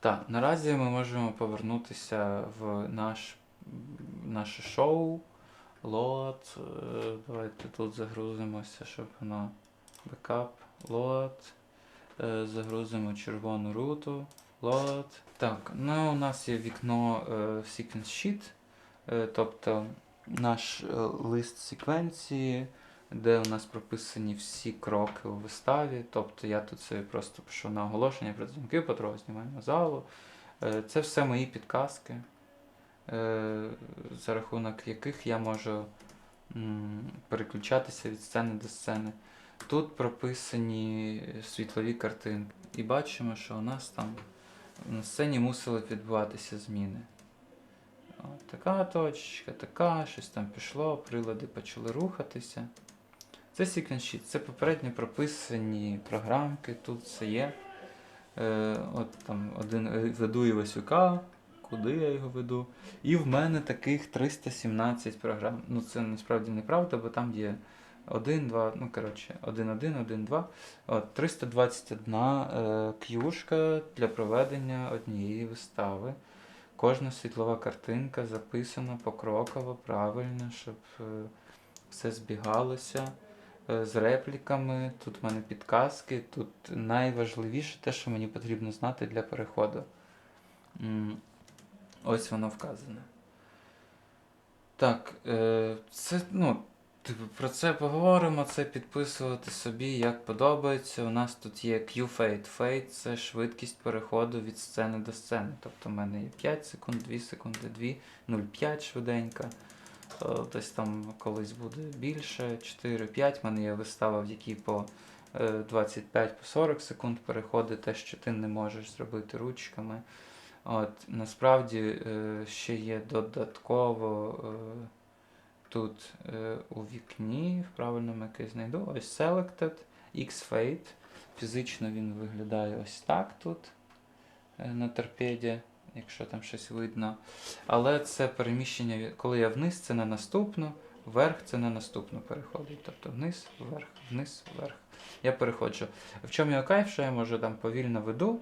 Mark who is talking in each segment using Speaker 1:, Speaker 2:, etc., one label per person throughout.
Speaker 1: Так, наразі ми можемо повернутися в наш, наше шоу. Лот. Е, Давайте тут загрузимося, щоб воно бекап. Лот. Е, Загрузимо червону руту. Лот. Так, ну у нас є вікно е, Sequence Sheet, тобто наш лист секвенції, де у нас прописані всі кроки у виставі. Тобто я тут собі просто пишу на оголошення про дзвінки, потроху знімаємо залу. Е, Це все мої підказки, е, за рахунок яких я можу переключатися від сцени до сцени. Тут прописані світлові картинки. І бачимо, що у нас там на сцені мусили відбуватися зміни. От, така точка, така, щось там пішло, прилади почали рухатися. Це Sequence Sheet, це попередньо прописані програмки, тут все є. Е, от там один е, веду Івасюка, куди я його веду. І в мене таких 317 програм. Ну це насправді неправда, бо там є 1, 2, ну коротше, 1, 1, 1, 2. От, 321 е, к'юшка для проведення однієї вистави. Кожна світлова картинка записана покроково, правильно, щоб е, все збігалося з репліками. Тут в мене підказки. Тут найважливіше те, що мені потрібно знати для переходу. Ось воно вказане. Так, е, це, ну, типу, про це поговоримо, це підписувати собі, як подобається. У нас тут є Q-Fade. Fade це швидкість переходу від сцени до сцени. Тобто в мене є 5 секунд, 2 секунди, 2, 0,5 швиденька. Е, Десь там колись буде більше, 4-5. У мене є вистава, в якій по е, 25-40 секунд переходить те, що ти не можеш зробити ручками. От, насправді е, ще є додатково е, тут е, у вікні, в правильному який знайду, ось Selected, X-Fade. Фізично він виглядає ось так тут е, на торпеді, якщо там щось видно. Але це переміщення, коли я вниз, це на наступну, вверх це на наступну переходить. Тобто вниз, вверх, вниз, вверх. Я переходжу. В чому його кайф, що я можу там повільно веду,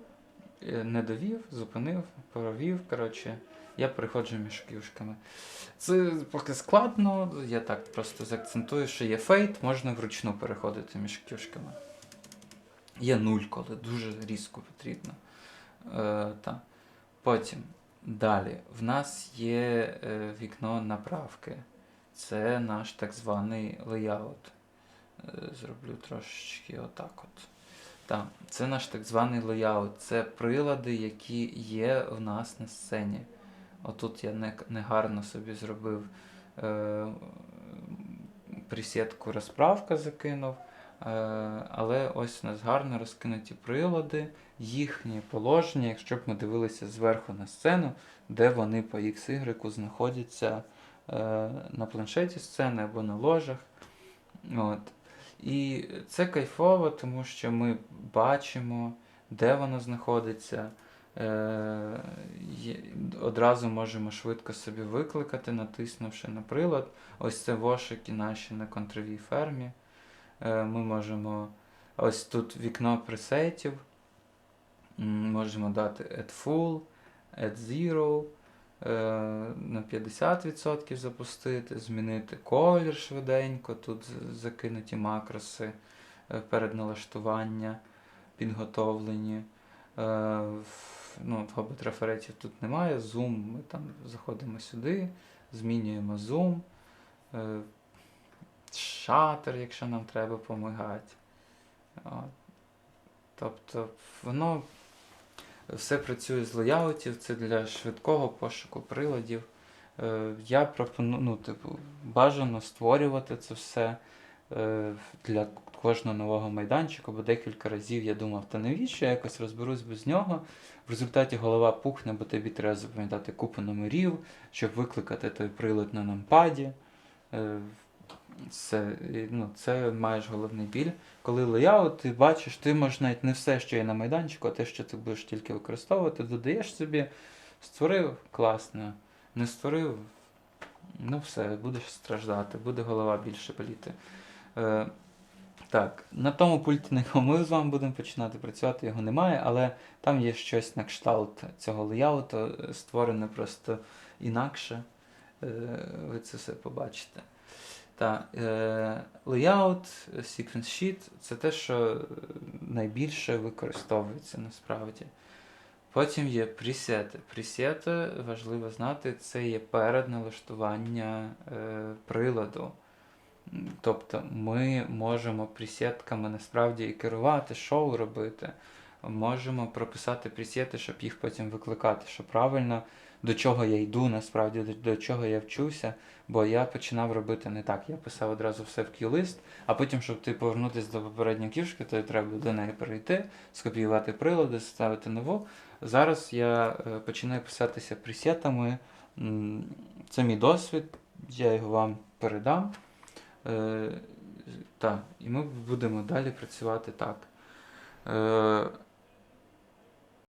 Speaker 1: е, не довів, зупинив, провів. Коротше, я переходжу між кюшками. Це поки складно, я так просто заакцентую, що є фейт, можна вручну переходити між кюшками. Є нуль, коли дуже різко потрібно. Е, та. Потім далі. В нас є е, вікно направки. Це наш так званий леяут. Е, зроблю трошечки отак от. Так, це наш так званий леяут. Це прилади, які є в нас на сцені. Отут я не, негарно собі зробив е, присідку розправка закинув. Е, але ось у нас гарно розкинуті прилади, їхнє положення, якщо б ми дивилися зверху на сцену, де вони по XY знаходяться е, на планшеті сцени або на ложах. От. І це кайфово, тому що ми бачимо, де воно знаходиться. Е, одразу можемо швидко собі викликати, натиснувши на прилад. Ось це вошики наші на контровій фермі. Е, Ми можемо ось тут вікно пресетів. Можемо дати add full, add zero, е, на 50% запустити, змінити колір швиденько, тут закинуті макроси е, перед налаштування підготовлені. Ну, в Hobbit тут немає. Zoom, ми там заходимо сюди, змінюємо зум. Шатер, якщо нам треба помигати. От. Тобто воно все працює з леяутів, це для швидкого пошуку приладів. Е, я пропоную, ну, типу, бажано створювати це все е, для кожного нового майданчику, бо декілька разів я думав, та навіщо я якось розберусь без нього. В результаті голова пухне, бо тобі треба запам'ятати купу номерів, щоб викликати той прилад на нампаді. Е, це, ну, це маєш головний біль. Коли леяут, ти бачиш, ти можеш навіть не все, що є на майданчику, а те, що ти будеш тільки використовувати, додаєш собі, створив класно, не створив, ну все, будеш страждати, буде голова більше боліти. Е, Так, на тому пульті, на якому ми з вами будемо починати працювати, його немає, але там є щось на кшталт цього леяуту, е, створене просто інакше. Е, Ви це все побачите. Так, е, layout, sequence sheet це те, що найбільше використовується насправді. Потім є пресети. Пресети, важливо знати, це є передналаштування е, приладу. Тобто ми можемо пресетками насправді і керувати, шоу робити. Можемо прописати пресети, щоб їх потім викликати, що правильно, до чого я йду, насправді, до, до чого я вчуся. Бо я починав робити не так. Я писав одразу все в Q-лист, а потім, щоб ти повернутися до попередньої кішки, то треба до неї перейти, скопіювати прилади, ставити нову. Зараз я е, починаю писатися пресетами. Це мій досвід, я його вам передам. Е, так, і ми будемо далі працювати так. Е,